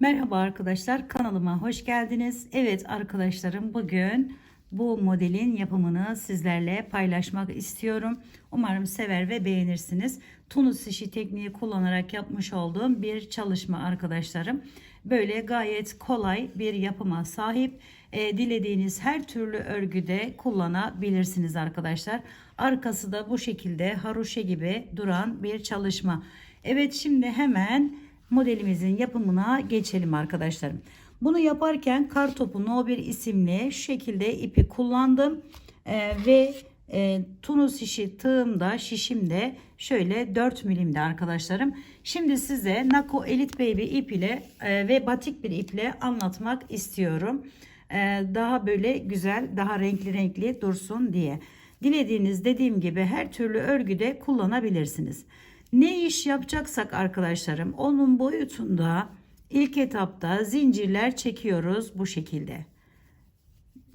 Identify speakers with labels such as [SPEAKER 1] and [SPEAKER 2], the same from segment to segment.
[SPEAKER 1] Merhaba arkadaşlar kanalıma hoş geldiniz. Evet arkadaşlarım bugün bu modelin yapımını sizlerle paylaşmak istiyorum. Umarım sever ve beğenirsiniz. Tunus işi tekniği kullanarak yapmış olduğum bir çalışma arkadaşlarım. Böyle gayet kolay bir yapıma sahip. E, dilediğiniz her türlü örgüde kullanabilirsiniz arkadaşlar. Arkası da bu şekilde haroşa gibi duran bir çalışma. Evet şimdi hemen modelimizin yapımına geçelim arkadaşlarım. Bunu yaparken Kartopu No 1 isimli şekilde ipi kullandım. Ee, ve e, tunus işi tığımda şişimde şöyle 4 milimde arkadaşlarım. Şimdi size Nako Elite Baby ip ile e, ve batik bir iple anlatmak istiyorum. E, daha böyle güzel daha renkli renkli dursun diye. Dilediğiniz dediğim gibi her türlü örgüde kullanabilirsiniz. Ne iş yapacaksak arkadaşlarım onun boyutunda ilk etapta zincirler çekiyoruz bu şekilde.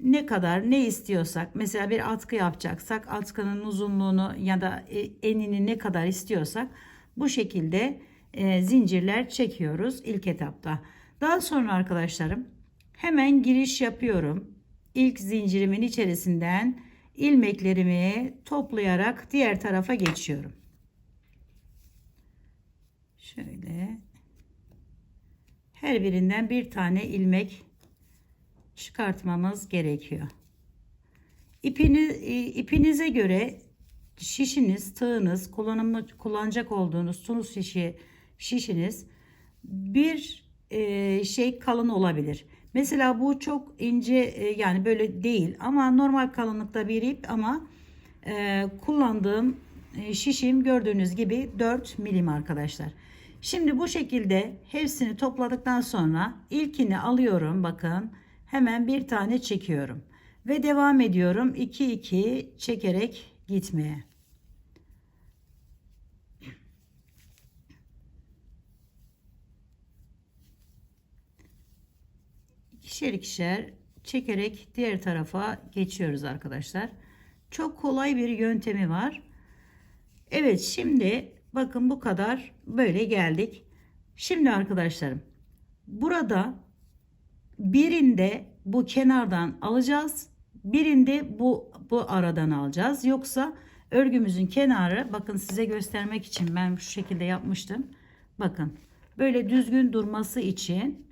[SPEAKER 1] Ne kadar ne istiyorsak mesela bir atkı yapacaksak atkının uzunluğunu ya da e, enini ne kadar istiyorsak bu şekilde e, zincirler çekiyoruz ilk etapta. Daha sonra arkadaşlarım hemen giriş yapıyorum. İlk zincirimin içerisinden ilmeklerimi toplayarak diğer tarafa geçiyorum. Şöyle her birinden bir tane ilmek çıkartmamız gerekiyor. İpini, ipinize göre şişiniz, tığınız, kullanımı kullanacak olduğunuz tunus şişi şişiniz bir e, şey kalın olabilir. Mesela bu çok ince e, yani böyle değil ama normal kalınlıkta bir ip ama e, kullandığım e, şişim gördüğünüz gibi 4 milim arkadaşlar. Şimdi bu şekilde hepsini topladıktan sonra ilkini alıyorum bakın hemen bir tane çekiyorum ve devam ediyorum 2 2 çekerek gitmeye. İkişer ikişer çekerek diğer tarafa geçiyoruz arkadaşlar. Çok kolay bir yöntemi var. Evet şimdi bakın bu kadar böyle geldik. Şimdi arkadaşlarım burada birinde bu kenardan alacağız. Birinde bu bu aradan alacağız. Yoksa örgümüzün kenarı bakın size göstermek için ben şu şekilde yapmıştım. Bakın böyle düzgün durması için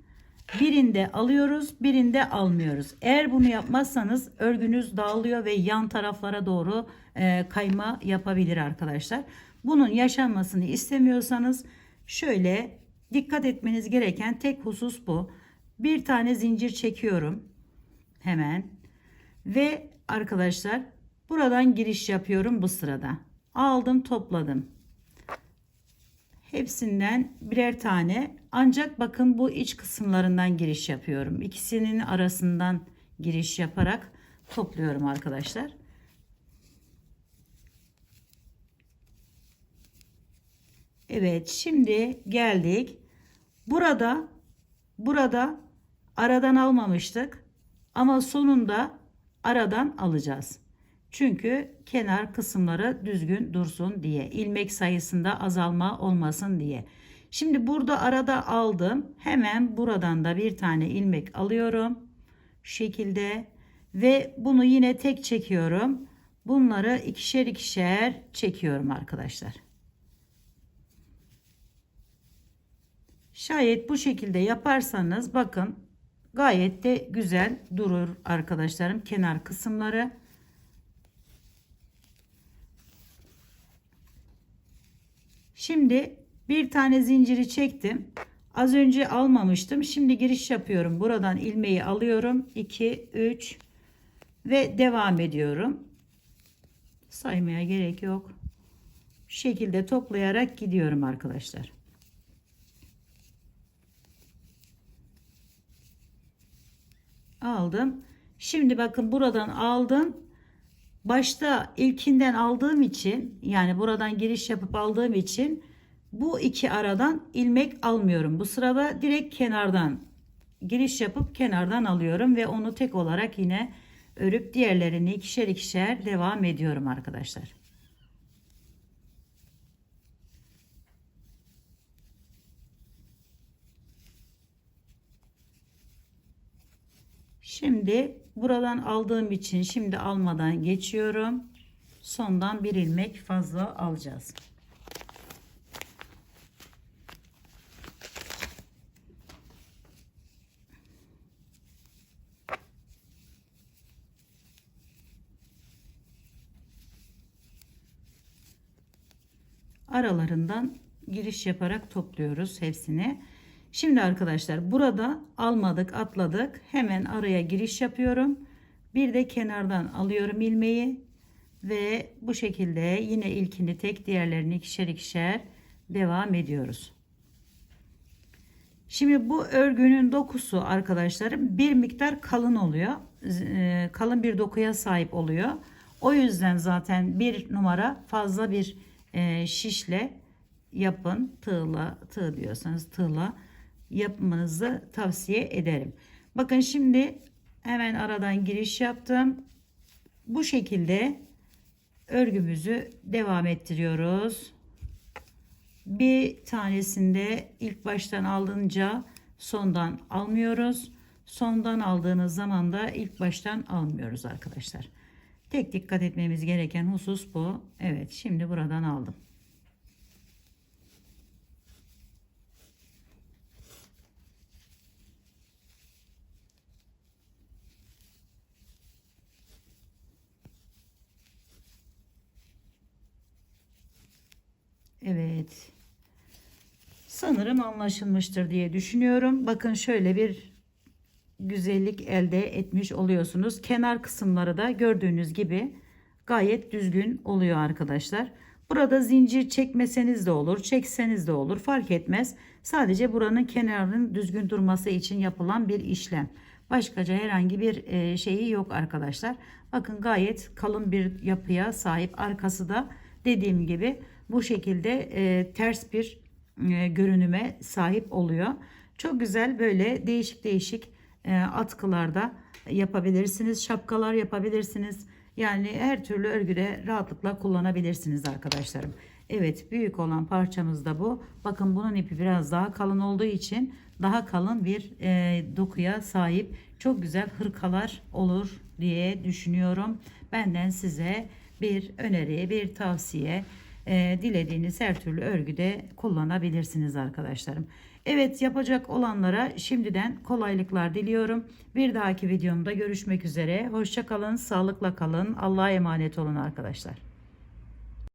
[SPEAKER 1] birinde alıyoruz birinde almıyoruz. Eğer bunu yapmazsanız örgünüz dağılıyor ve yan taraflara doğru e, kayma yapabilir arkadaşlar. Bunun yaşanmasını istemiyorsanız şöyle dikkat etmeniz gereken tek husus bu. Bir tane zincir çekiyorum hemen ve arkadaşlar buradan giriş yapıyorum bu sırada. Aldım topladım. Hepsinden birer tane ancak bakın bu iç kısımlarından giriş yapıyorum. İkisinin arasından giriş yaparak topluyorum arkadaşlar. Evet şimdi geldik. Burada burada aradan almamıştık ama sonunda aradan alacağız. Çünkü kenar kısımları düzgün dursun diye ilmek sayısında azalma olmasın diye. Şimdi burada arada aldım. Hemen buradan da bir tane ilmek alıyorum. Şu şekilde ve bunu yine tek çekiyorum. Bunları ikişer ikişer çekiyorum arkadaşlar. Şayet bu şekilde yaparsanız bakın gayet de güzel durur arkadaşlarım kenar kısımları. Şimdi bir tane zinciri çektim. Az önce almamıştım. Şimdi giriş yapıyorum. Buradan ilmeği alıyorum. 2 3 ve devam ediyorum. Saymaya gerek yok. Şu şekilde toplayarak gidiyorum arkadaşlar. Aldım. Şimdi bakın buradan aldım. Başta ilkinden aldığım için yani buradan giriş yapıp aldığım için bu iki aradan ilmek almıyorum. Bu sırada direkt kenardan giriş yapıp kenardan alıyorum ve onu tek olarak yine örüp diğerlerini ikişer ikişer devam ediyorum arkadaşlar. Şimdi buradan aldığım için şimdi almadan geçiyorum. Sondan bir ilmek fazla alacağız. aralarından giriş yaparak topluyoruz hepsini. Şimdi arkadaşlar burada almadık atladık hemen araya giriş yapıyorum. Bir de kenardan alıyorum ilmeği ve bu şekilde yine ilkini tek diğerlerini ikişer ikişer devam ediyoruz. Şimdi bu örgünün dokusu arkadaşlarım bir miktar kalın oluyor. Ee, Kalın bir dokuya sahip oluyor. O yüzden zaten bir numara fazla bir e, şişle yapın. Tığla, tığ diyorsanız tığla yapmanızı tavsiye ederim. Bakın şimdi hemen aradan giriş yaptım. Bu şekilde örgümüzü devam ettiriyoruz. Bir tanesinde ilk baştan alınca sondan almıyoruz. Sondan aldığınız zaman da ilk baştan almıyoruz arkadaşlar. Tek dikkat etmemiz gereken husus bu. Evet şimdi buradan aldım. Evet. Sanırım anlaşılmıştır diye düşünüyorum. Bakın şöyle bir güzellik elde etmiş oluyorsunuz. Kenar kısımları da gördüğünüz gibi gayet düzgün oluyor arkadaşlar. Burada zincir çekmeseniz de olur, çekseniz de olur fark etmez. Sadece buranın kenarının düzgün durması için yapılan bir işlem. Başkaca herhangi bir e, şeyi yok arkadaşlar. Bakın gayet kalın bir yapıya sahip. Arkası da dediğim gibi bu şekilde e, ters bir e, görünüme sahip oluyor. Çok güzel böyle değişik değişik e, atkılarda yapabilirsiniz. Şapkalar yapabilirsiniz. Yani her türlü örgüde rahatlıkla kullanabilirsiniz arkadaşlarım. Evet büyük olan parçamız da bu. Bakın bunun ipi biraz daha kalın olduğu için daha kalın bir e, dokuya sahip. Çok güzel hırkalar olur diye düşünüyorum. Benden size bir öneri, bir tavsiye. E, dilediğiniz her türlü örgüde kullanabilirsiniz arkadaşlarım. Evet yapacak olanlara şimdiden kolaylıklar diliyorum. Bir dahaki videomda görüşmek üzere. Hoşça kalın, sağlıkla kalın. Allah'a emanet olun arkadaşlar.